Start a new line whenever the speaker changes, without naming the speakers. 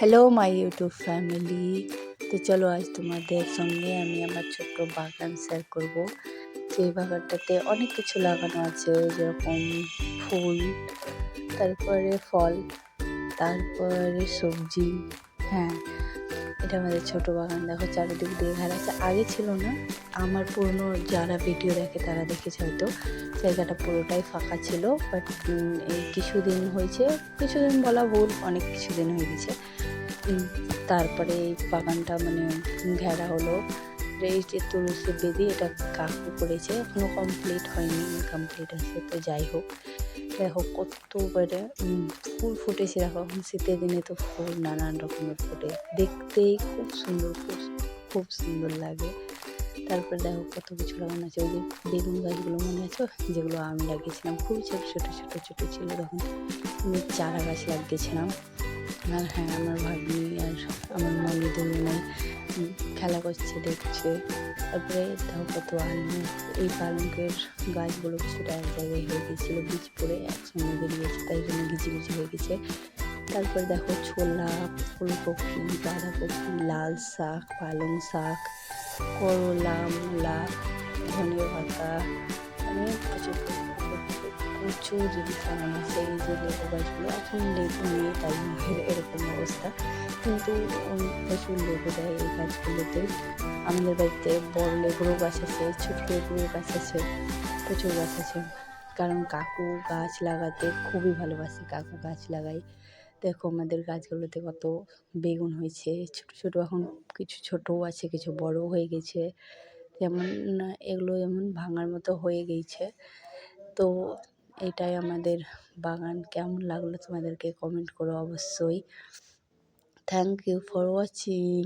Hello my YouTube family তো চলো, আজ তোমাদের সঙ্গে আমি আমার ছোট্ট বাগান শেয়ার করব। সেই বাগানটাতে অনেক কিছু লাগানো আছে, যেরকম ফুল, তারপরে ফল, তারপরে সবজি হ্যাঁ এটা আমাদের ছোট বাগান, দেখো চারিদিক দিয়ে ঘেরা আছে। আগে ছিল না, আমার পুরনো যারা ভিডিও দেখে তারা দেখেছে হয়তো। জায়গাটা পুরোটাই ফাঁকা ছিল বাট এই কিছুদিন হয়েছে, কিছুদিন বলা ভুল, অনেক কিছুদিন হয়ে গেছে। তারপরে এই বাগানটা মানে ঘেরা হলো। এই যে তুলসী বেদি, এটা কাকু করেছে, এখনও কমপ্লিট হয়নি কমপ্লিট আছে, তো যাই হোক। দেখো কতবারে করে ফুল ফুটেছে দেখো, এখন শীতের দিনে তো ফুল, নানান রকমের ফুটে। দেখতেই খুব সুন্দর, খুব খুব সুন্দর লাগে। তারপর দেখো কত কিছু লাগানো আছে, ওই যে বেগুন গাছগুলো মনে আছে? যেগুলো আমি লাগিয়েছিলাম, খুবই ছোটো ছোটো ছোটো ছিল তখন। চারা গাছ লাগিয়েছিলাম। আর হ্যাঁ আমার ভাগ্নি আর আমার দুজনেই উম, খেলা করছে দেখছে। তারপরে তাও কত আলু এই পালঙ্কের গাছগুলো কিছুটা এক জায়গায় হয়ে গেছিল বীজ পড়ে একসঙ্গে বেরিয়েছে তাই জন্য গিজি গিজি হয়ে গেছে। তারপর দেখো ছোলা ফুলকপি বাঁধাকপি লাল শাক পালং শাক করলা মূলা ধনে পাতা অনেক প্রচুর জিনিস লাগানো যে লেবু গাছগুলো এখন লেবু নেই তাই এর- এরকম অবস্থা কিন্তু প্রচুর লেবু দেয় এই গাছগুলোতে আমাদের বাড়িতে বড় লেবুরও গাছ আছে ছোট লেবুরও গাছ আছে প্রচুর গাছ আছে কারণ কাকু গাছ লাগাতে খুবই ভালোবাসে কাকু গাছ লাগাই দেখো আমাদের গাছগুলোতে কত বেগুন হয়েছে ছোট ছোট এখন কিছু ছোটও আছে কিছু বড়ও হয়ে গেছে যেমন এগুলো যেমন ভাঙার মতো হয়ে গেছে তো এটাই আমাদের বাগান। কেমন লাগল তোমাদেরকে কমেন্ট করো অবশ্যই। Thank you for watching